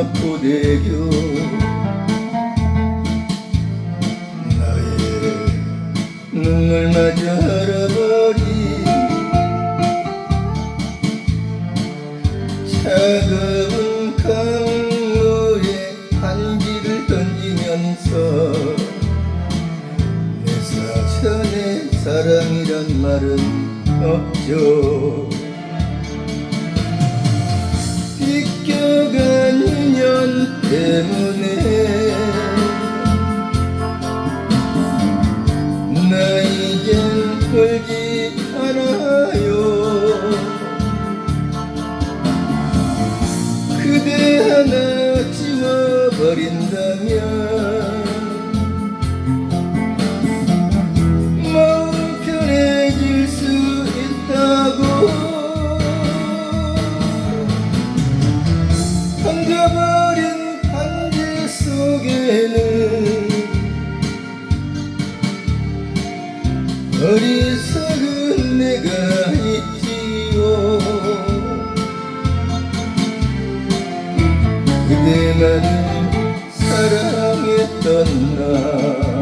마포대교. 나의 눈물 마저 흘러버린 차가운 강물에 반지를 던지면서 내 사전에 사랑이란 말은 없죠 때문에 나 이젠 울지 않아요. 그대 하나 지워버린 내가 있지요. 그대만을 사랑했던 나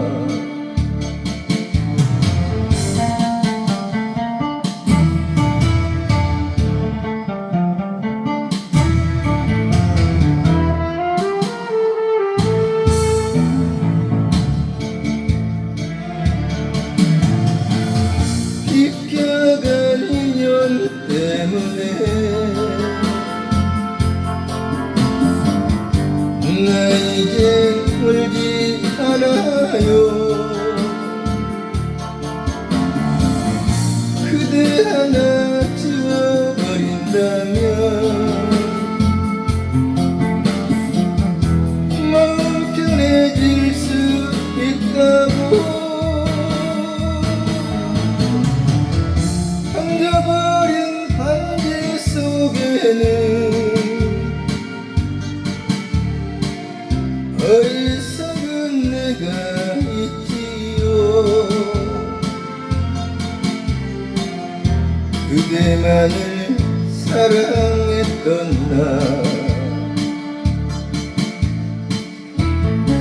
나 이제 울지 않아요. 그대 하나 지워버린다면 마음 편해질 수 있다고 어리석은 내가 있지요. 그대만을 사랑했던 나.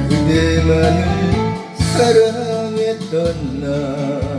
그대만을 사랑했던 나